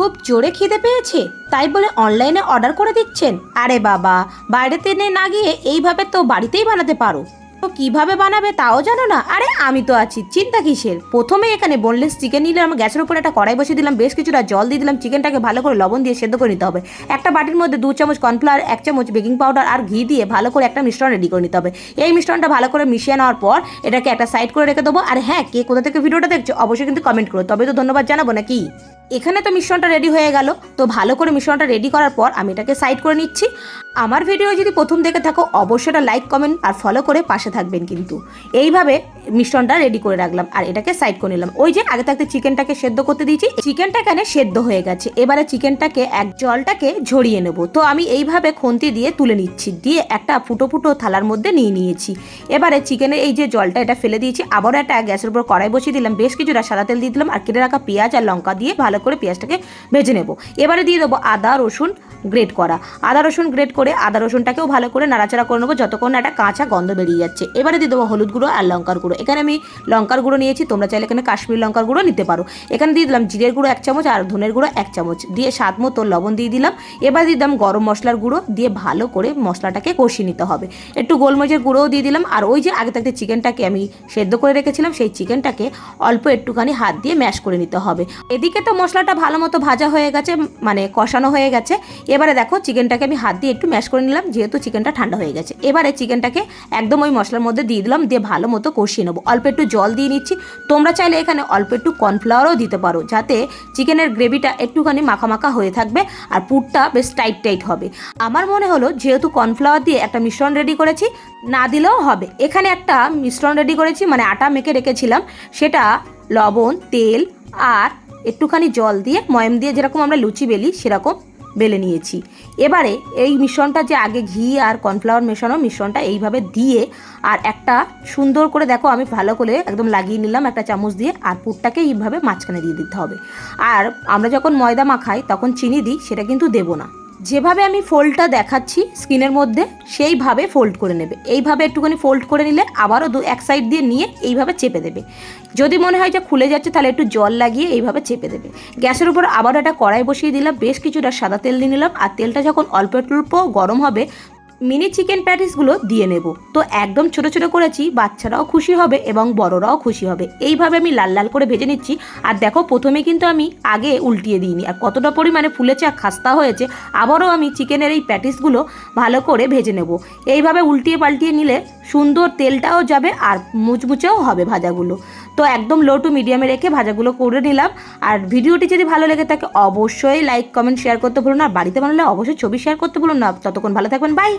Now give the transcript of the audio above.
খুব জোরে খিদে পেয়েছে, তাই বলে অনলাইনে অর্ডার করে দিচ্ছেন। আরে বাবা বাইরেতে নে না গিয়ে এইভাবে তো বাড়িতেই বানাতে পারো। তো কীভাবে বানাবে তাও জানো না? আরে আমি তো আছি, চিন্তা কিসের? প্রথমে এখানে বোনলেস চিকেন নিলে আমি গ্যাসের উপরে একটা কড়াই বসিয়ে দিলাম, বেশ কিছুটা জল দিয়ে দিলাম চিকেনটাকে ভালো করে লবণ দিয়ে সেদ্ধ করে নিতে হবে। একটা বাটির মধ্যে দু চামচ কর্নফ্লাওয়ার এক চামচ বেকিং পাউডার আর ঘি দিয়ে ভালো করে একটা মিশ্রণ রেডি করে নিতে হবে। এই মিশ্রণটা ভালো করে মিশিয়ে নেওয়ার পর এটাকে একটা সাইড করে রেখে দেবো। আর হ্যাঁ কে কোথা থেকে ভিডিওটা দেখছ, অবশ্যই কিন্তু কমেন্ট করো। তবে তো ধন্যবাদ জানাব নাকি? এখানে তো মিশ্রণটা রেডি হয়ে গেল। তো ভালো করে মিশ্রণটা রেডি করার পর আমি এটাকে সাইড করে নিচ্ছি। আমার ভিডিও যদি প্রথম দেখে থাকো, অবশ্যই এটা লাইক কমেন্ট আর ফলো করে পাশে থাকবেন কিন্তু। এইভাবে মিশ্রণটা রেডি করে রাখলাম আর এটাকে সাইড করে নিলাম। ওই যে আগে থাকতে চিকেনটাকে সেদ্ধ করতে দিয়েছি। চিকেনটা এখানে সেদ্ধ হয়ে গেছে? এবারে চিকেনটাকে এক জলটাকে ঝরিয়ে নেব। তো আমি এইভাবে খুন্তি দিয়ে তুলে নিচ্ছি। দিয়ে একটা ফুটো ফুটো থালার মধ্যে নিয়ে নিয়েছি। এবারে চিকেনের এই যে জলটা এটা ফেলে দিয়েছি। আবারও একটা গ্যাসের উপর কড়াই বসিয়ে দিলাম। বেশ কিছুটা সাদা তেল দিয়ে দিলাম আর কেটে রাখা পেঁয়াজ আর লঙ্কা দিয়ে ভালো করে পেঁয়াজটাকে ভেজে নেব। এবারে দিয়ে দেবো আদা, রসুন গ্রেট করা। আদা, রসুন গ্রেট করে আদা, রসুনটাকেও ভালো করে নাড়াচাড়া করে নেব যতক্ষণ একটা কাঁচা গন্ধ বেরিয়ে যাচ্ছে। এবারে দিয়ে দেবো হলুদ গুঁড়ো আর লঙ্কার গুঁড়ো। এখানে আমি লঙ্কার গুঁড়ো নিয়েছি, তোমরা চাইলে এখানে কাশ্মীর লঙ্কার গুঁড়ো নিতে পারো। এখানে দিয়ে দিলাম জিরের গুঁড়ো এক চামচ আর ধনের গুঁড়ো এক চামচ। দিয়ে স্বাদ মতো লবণ দিয়ে দিলাম। এবার দিয়ে দিলাম গরম মশলার গুঁড়ো। দিয়ে ভালো করে মশলাটাকে কষিয়ে নিতে হবে। একটু গোলমরিচের গুঁড়োও দিয়ে দিলাম। আর ওই যে আগে থাকতে চিকেনটাকে আমি সেদ্ধ করে রেখেছিলাম, সেই চিকেনটাকে অল্প একটুখানি হাত দিয়ে ম্যাশ করে নিতে হবে। এদিকে তো মশলাটা ভালো মতো ভাজা হয়ে গেছে মানে কষানো হয়ে গেছে। এবারে দেখো চিকেনটাকে আমি হাত দিয়ে একটু ম্যাশ করে নিলাম, যেহেতু চিকেনটা ঠান্ডা হয়ে গেছে। এবারে চিকেনটাকে একদম ওই মশলার মধ্যে দিয়ে দিলাম, দিয়ে ভালো মতো কষিয়ে নেব। অল্প একটু জল দিয়ে নিচ্ছি। তোমরা চাইলে এখানে অল্প একটু কর্নফ্লাওয়ারও দিতে পারো, যাতে চিকেনের গ্রেভিটা একটুখানি মাখা মাখা হয়ে থাকবে আর পুরটা বেশ টাইট টাইট হবে। আমার মনে হলো যেহেতু কর্নফ্লাওয়ার দিয়ে একটা মিশ্রণ রেডি করেছি, না দিলেও হবে। এখানে একটা মিশ্রণ রেডি করেছি মানে আটা মেখে রেখেছিলাম, সেটা লবণ, তেল আর একটুখানি জল দিয়ে, ময়ম দিয়ে যেরকম আমরা লুচি বেলি, সেরকম বেলে নিয়েছি। এবারে এই মিশ্রণটা যে আগে ঘি আর কর্নফ্লাওয়ার মেশানো মিশ্রণটা এইভাবে দিয়ে আর একটা সুন্দর করে দেখো, আমি ভালো করে একদম লাগিয়ে নিলাম একটা চামচ দিয়ে, আর পুরটাকে এইভাবে মাঝখানে দিয়ে দিতে হবে। আর আমরা যখন ময়দা মাখাই, তখন চিনি দিই, সেটা কিন্তু দেবো না। যেভাবে আমি ফোল্ডটা দেখাচ্ছি স্কিনের মধ্যে, সেইভাবে ফোল্ড করে নেবে। এইভাবে একটুখানি ফোল্ড করে নিলে আবারও দু এক সাইড দিয়ে নিয়ে এইভাবে চেপে দেবে। যদি মনে হয় যে খুলে যাচ্ছে, তাহলে একটু জল লাগিয়ে এইভাবে চেপে দেবে। গ্যাসের উপর আবারও একটা কড়াই বসিয়ে দিলাম, বেশ কিছুটা সাদা তেল দিয়ে নিলাম। আর তেলটা যখন অল্প অল্প গরম হবে মিনি চিকেন প্যাটিসগুলো দিয়ে নেব। তো একদম ছোট ছোট করেছি, বাচ্চারাও খুশি হবে এবং বড়রাও খুশি হবে। এইভাবে আমি লাল লাল করে ভেজে নিচ্ছি। আর দেখো, প্রথমে কিন্তু আমি আগে উল্টিয়ে দিইনি। আর কতটা পরিমাণে ফুলেছে আর খাস্তা হয়েছে, আবারও আমি চিকেনের এই প্যাটিসগুলো ভালো করে ভেজে নেব। এইভাবে উল্টিয়ে পাল্টিয়ে নিলে সুন্দর তেলটাও যাবে আর মুচমুচেও হবে ভাজাগুলো। তো একদম লো টু মিডিয়ামে রেখে ভাজাগুলো করে নিলাম। আর ভিডিওটি যদি ভালো লেগে থাকে, অবশ্যই লাইক কমেন্ট শেয়ার করতে ভুলুন না। আর বাড়িতে বানালে অবশ্যই ছবি শেয়ার করতে ভুলুন না। ততক্ষণ ভালো থাকবেন। বাই